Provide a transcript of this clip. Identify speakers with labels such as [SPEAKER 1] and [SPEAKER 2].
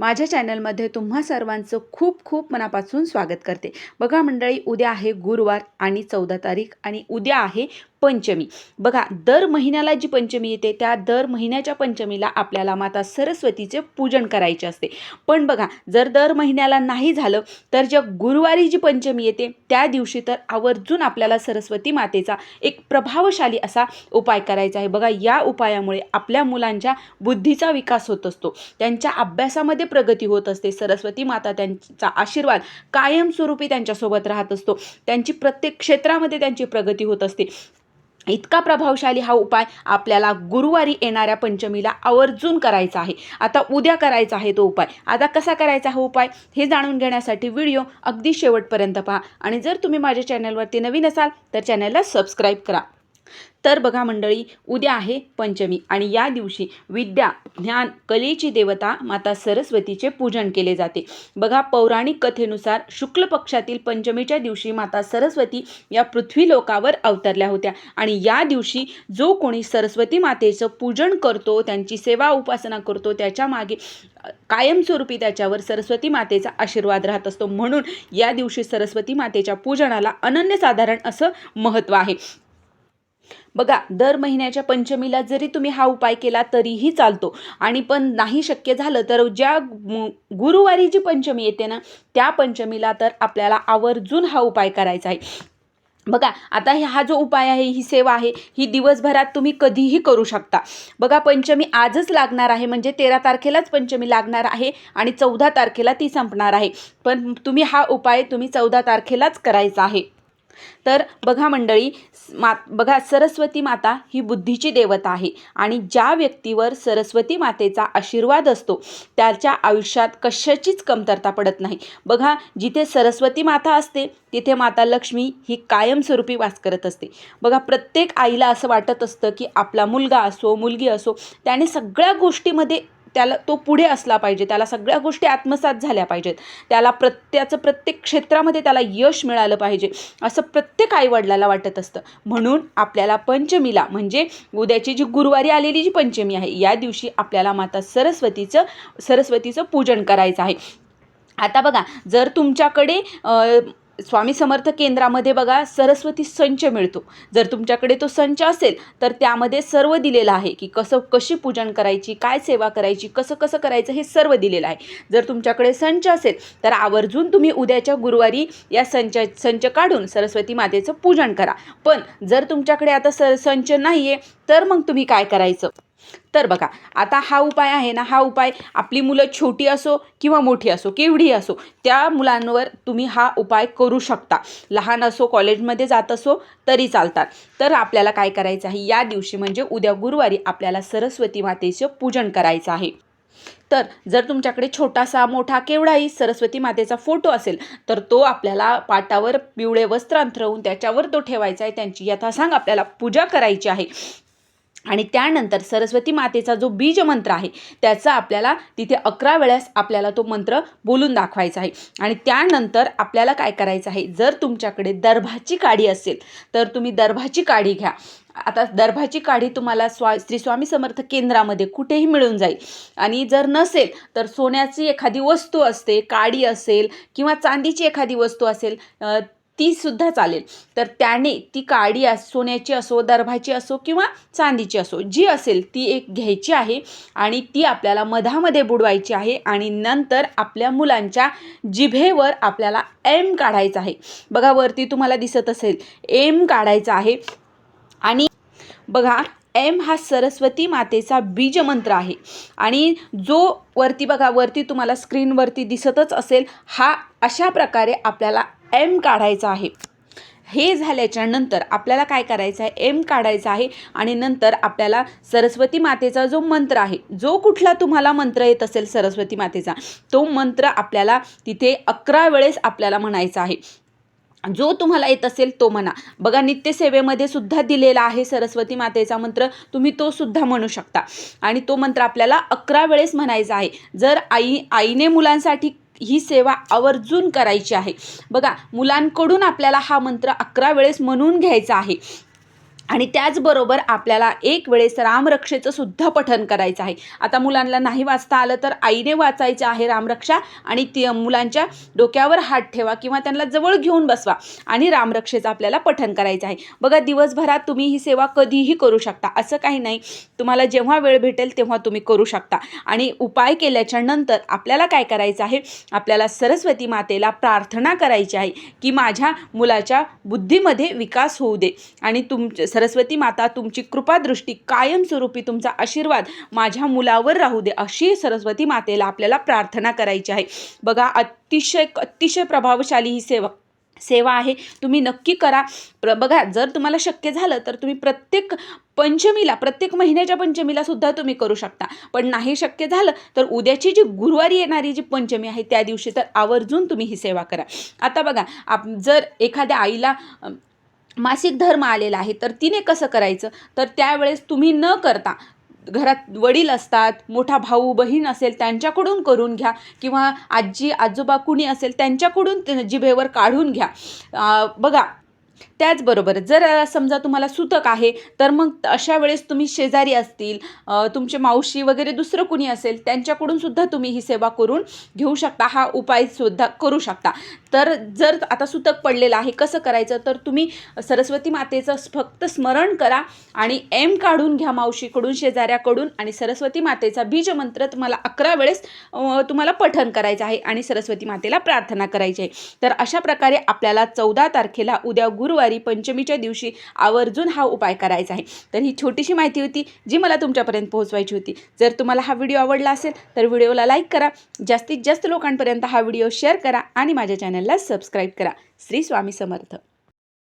[SPEAKER 1] माझ्या चॅनलमध्ये तुम्हा सर्वांचं खूप खूप मनापासून स्वागत करते. बघा मंडळी उद्या आहे गुरुवार आणि चौदा तारीख आणि उद्या आहे पंचमी. बघा दर महिन्याला जी पंचमी येते त्या दर महिन्याच्या पंचमीला आपल्याला माता सरस्वतीचे पूजन करायचे असते. पण बघा जर दर महिन्याला नाही झालं तर ज्या गुरुवारी जी पंचमी येते त्या दिवशी तर आवर्जून आपल्याला सरस्वती मातेचा एक प्रभावशाली असा उपाय करायचा आहे. बघा या उपायामुळे आपल्या मुलांच्या बुद्धीचा विकास होत असतो. त्यांच्या अभ्यासामध्ये प्रगती होत असते. सरस्वती माता त्यांचा आशीर्वाद कायमस्वरूपी त्यांच्यासोबत राहत असतो. त्यांची प्रत्येक क्षेत्रामध्ये त्यांची प्रगती होत असते. इतका प्रभावशाली हा उपाय आपल्याला गुरुवारी येणाऱ्या पंचमीला आवर्जून करायचा आहे. आता उद्या करायचा आहे तो उपाय. आता कसा करायचा हा उपाय? हे जाणून घेण्यासाठी व्हिडिओ अगदी शेवटपर्यंत पहा. आणि जर तुम्ही माझ्या चॅनलवरती नवीन असाल तर चॅनलला सबस्क्राईब करा. तर बघा मंडळी उद्या आहे पंचमी आणि या दिवशी विद्या ज्ञान कलेची देवता माता सरस्वतीचे पूजन केले जाते. बघा पौराणिक कथेनुसार शुक्ल पक्षातील पंचमीच्या दिवशी माता सरस्वती या पृथ्वी लोकावर अवतरल्या होत्या आणि या दिवशी जो कोणी सरस्वती मातेचं पूजन करतो त्यांची सेवा उपासना करतो त्याच्यामागे कायमस्वरूपी त्याच्यावर सरस्वती मातेचा आशीर्वाद राहत असतो. म्हणून या दिवशी सरस्वती मातेच्या पूजनाला अनन्यसाधारण असं महत्त्व आहे. बघा दर महिन्याच्या पंचमीला जरी तुम्ही हा उपाय केला तरीही चालतो. आणि पण नाही शक्य झालं तर ज्या गुरुवारी जी पंचमी येते ना त्या पंचमीला तर आपल्याला आवर्जून हा उपाय करायचा आहे. बघा आता हे हा जो उपाय आहे ही सेवा आहे ही दिवसभरात तुम्ही कधीही करू शकता. बघा पंचमी आजच लागणार आहे म्हणजे तेरा तारखेलाच पंचमी लागणार आहे आणि चौदा तारखेला ती संपणार आहे. पण तुम्ही हा उपाय तुम्ही चौदा तारखेलाच करायचा आहे. तर बघा मंडळी मा बघा सरस्वती माता ही बुद्धीची देवता आहे आणि ज्या व्यक्तीवर सरस्वती मातेचा आशीर्वाद असतो त्याच्या आयुष्यात कशाचीच कमतरता पडत नाही. बघा जिथे सरस्वती माता असते तिथे माता लक्ष्मी ही कायमस्वरूपी वास करत असते. बघा प्रत्येक आईला असं वाटत असतं की आपला मुलगा असो मुलगी असो त्याने सगळ्या गोष्टीमध्ये त्याला तो पुढे असला पाहिजे. त्याला सगळ्या गोष्टी आत्मसात झाल्या पाहिजेत. त्याला प्रत्याचं प्रत्येक क्षेत्रामध्ये त्याला यश मिळालं पाहिजे असं प्रत्येक आईवडिलाला वाटत असतं. म्हणून आपल्याला पंचमीला म्हणजे उद्याची जी गुरुवारी आलेली जी पंचमी आहे या दिवशी आपल्याला माता सरस्वतीचं सरस्वतीचं पूजन करायचं आहे. आता बघा जर तुमच्याकडे स्वामी समर्थ केंद्रामध्ये बघा सरस्वती संच मिळतो. जर तुमच्याकडे तो संच असेल तर त्यामध्ये सर्व दिलेलं आहे की कसं कशी पूजन करायची काय सेवा करायची कसं कसं करायचं हे सर्व दिलेलं आहे. जर तुमच्याकडे संच असेल तर आवर्जून तुम्ही उद्याच्या गुरुवारी या संच संच काढून सरस्वती मातेचं पूजन करा. पण जर तुमच्याकडे आता स संच नाही आहे तर मग तुम्ही काय करायचं? तर बघा आता हा उपाय आहे ना हा उपाय आपली मुलं छोटी असो किंवा मोठी असो केवढी असो त्या मुलांवर तुम्ही हा उपाय करू शकता. लहान असो कॉलेजमध्ये जात असो तरी चालतात. तर आपल्याला काय करायचं आहे? या दिवशी म्हणजे उद्या गुरुवारी आपल्याला सरस्वती मातेचं पूजन करायचं आहे. तर जर तुमच्याकडे छोटासा मोठा केवढाही सरस्वती मातेचा फोटो असेल तर तो आपल्याला पाटावर पिवळे वस्त्र अंथरवून त्याच्यावर तो ठेवायचा आहे. त्यांची यथासांग आपल्याला पूजा करायची आहे. आणि त्यानंतर सरस्वती मातेचा जो बीज मंत्र आहे त्याचा आपल्याला तिथे अकरा वेळेस आपल्याला तो मंत्र बोलून दाखवायचा आहे. आणि त्यानंतर आपल्याला काय करायचं आहे जर तुमच्याकडे दर्भाची काडी असेल तर तुम्ही दर्भाची काडी घ्या. आता दर्भाची काढी तुम्हाला स्वा श्री स्वामी समर्थ केंद्रामध्ये कुठेही मिळून जाईल. आणि जर नसेल तर सोन्याची एखादी वस्तू असते काडी असेल किंवा चांदीची एखादी वस्तू असेल तीसुद्धा ती सुद्धा चालेल. तर त्याने ती काडी अस सोन्याची असो दर्भाची असो किंवा चांदीची असो जी असेल ती एक घ्यायची आहे आणि ती आपल्याला मधामध्ये बुडवायची आहे आणि नंतर आपल्या मुलांच्या जिभेवर आपल्याला एम काढायचा आहे. बघा वरती तुम्हाला दिसत असेल एम काढायचा आहे. आणि बघा एम हा सरस्वती मातेचा बीजमंत्र आहे. आणि जो वरती बघा वरती तुम्हाला स्क्रीनवरती दिसतच असेल हा अशा प्रकारे आपल्याला एम काढायचा आहे. हे झाल्याच्यानंतर आपल्याला काय करायचं आहे? एम काढायचा आहे आणि नंतर आपल्याला सरस्वती मातेचा जो मंत्र आहे जो कुठला तुम्हाला मंत्र येत असेल सरस्वती मातेचा तो मंत्र आपल्याला तिथे अकरा वेळेस आपल्याला म्हणायचा आहे. जो तुम्हाला येत असेल तो म्हणा. बघा नित्यसेवेमध्ये सुद्धा दिलेला आहे सरस्वती मातेचा मंत्र. तुम्ही तो सुद्धा म्हणू शकता. आणि तो मंत्र आपल्याला अकरा वेळेस म्हणायचा आहे. जर आई आईने मुलांसाठी ही सेवा आवर्जून करायची आहे. बघा मुलांकडून आपल्याला हा मंत्र अकरा वेळेस म्हणून घ्यायचा आहे. आणि त्याचबरोबर आपल्याला एक वेळेस रामरक्षेचं सुद्धा पठन करायचं आहे. आता मुलांना नाही वाचता आलं तर आईने वाचायचं आहे रामरक्षा आणि ती मुलांच्या डोक्यावर हात ठेवा किंवा त्यांना जवळ घेऊन बसवा आणि रामरक्षेचं आपल्याला पठन करायचं आहे. बघा दिवसभरात तुम्ही ही सेवा कधीही करू शकता. असं काही नाही. तुम्हाला जेव्हा वेळ भेटेल तेव्हा तुम्ही करू शकता. आणि उपाय केल्याच्यानंतर आपल्याला काय करायचं आहे? आपल्याला सरस्वती मातेला प्रार्थना करायची आहे की माझ्या मुलाच्या बुद्धीमध्ये विकास होऊ दे. आणि तुमच्या सरस्वती माता तुमची कृपादृष्टी कायमस्वरूपी तुमचा आशीर्वाद माझ्या मुलावर राहू दे अशी सरस्वती मातेला आपल्याला प्रार्थना करायची आहे. बघा अतिशय अतिशय प्रभावशाली ही सेवा सेवा आहे. तुम्ही नक्की करा. प्र बघा जर तुम्हाला शक्य झालं तर तुम्ही प्रत्येक पंचमीला प्रत्येक महिन्याच्या पंचमीला सुद्धा तुम्ही करू शकता. पण नाही शक्य झालं तर उद्याची जी गुरुवारी येणारी जी पंचमी आहे त्या दिवशी तर आवर्जून तुम्ही ही सेवा करा. आता बघा आप जर एखाद्या आईला मासिक धर्म आलेला आहे तर तिने कसं करायचं? तर त्यावेळेस तुम्ही न करता घरात वडील असतात मोठा भाऊ बहीण असेल त्यांच्याकडून करून घ्या किंवा आजी आजोबा कुणी असेल त्यांच्याकडून जिभेवर काढून घ्या. बघा त्याचबरोबर जर समजा तुम्हाला सुतक आहे तर मग अशा वेळेस तुम्ही शेजारी असतील तुमचे मावशी वगैरे दुसरं कुणी असेल त्यांच्याकडून सुद्धा तुम्ही ही सेवा करून घेऊ शकता हा उपाय सुद्धा करू शकता. तर जर आता सुतक पडलेलं आहे कसं करायचं? तर तुम्ही सरस्वती मातेचं फक्त स्मरण करा आणि एम काढून घ्या मावशीकडून शेजाऱ्याकडून आणि सरस्वती मातेचा बीजमंत्र तुम्हाला अकरा वेळेस तुम्हाला पठन करायचं आहे आणि सरस्वती मातेला प्रार्थना करायची आहे. तर अशा प्रकारे आपल्याला चौदा तारखेला उद्या गुरुवारी पंचमीच्या दिवशी आवर्जून हा उपाय करायचा आहे. तर ही छोटीशी माहिती होती जी मला तुमच्यापर्यंत पोहोचवायची होती. जर तुम्हाला हा व्हिडिओ आवडला असेल तर व्हिडिओला लाईक करा. जास्तीत जास्त लोकांपर्यंत हा व्हिडिओ शेअर करा आणि माझ्या चॅनलला सबस्क्राईब करा. श्री स्वामी समर्थ.